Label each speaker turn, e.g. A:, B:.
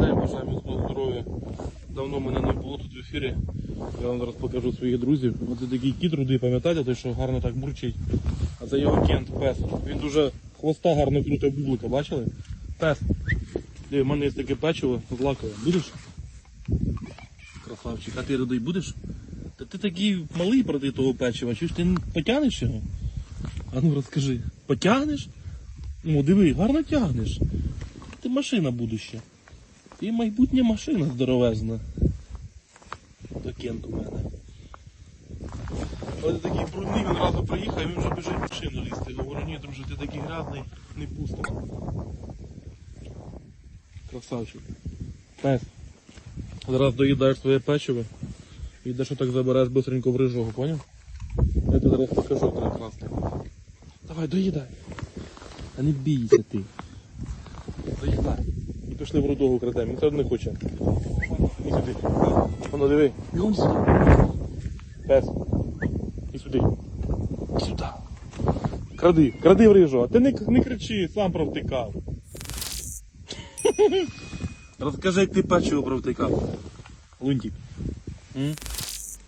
A: Дай бажаємо міцного здоров'я. Давно мене не було тут в ефірі. Я вам зараз покажу своїх друзів. Оце такий кіт рудий, пам'ятаєте, той, що гарно так бурчить. А це його кент, пес. Він дуже хвоста гарно крутить бублика, бачили? Пес. Диви, в мене є таке печиво з лакове. Будеш? Красавчик, а ти рудий будеш? Та ти такий малий проти того печива, чи ж ти потягнеш його? А ну розкажи, потягнеш? Ну, диви, гарно тягнеш. Ти машина будуща. Ти майбутня машина здоровезна. То кент у мене. Ось такий брудний, він разу приїхав, він вже біжить в машину лізти. Говорю, ні, друже, ти такий грязний, не пустимо. Красавчик. Пес. Зараз доїдаєш своє печиво. І йдеш отак забереш быстренько в рижого, поняв? Я тобі зараз покажу, класти. Давай, доїдай. А не бійся ти. Пішли в рудогу крадемо, він все не хоче. І сюди. Воно диви. Бігом сюди. Пес. І сюди. І сюди. Кради, кради в рижу, а ти не, не кричи, сам провтикав. Розкажи, як ти першого провтикав. Лунтик.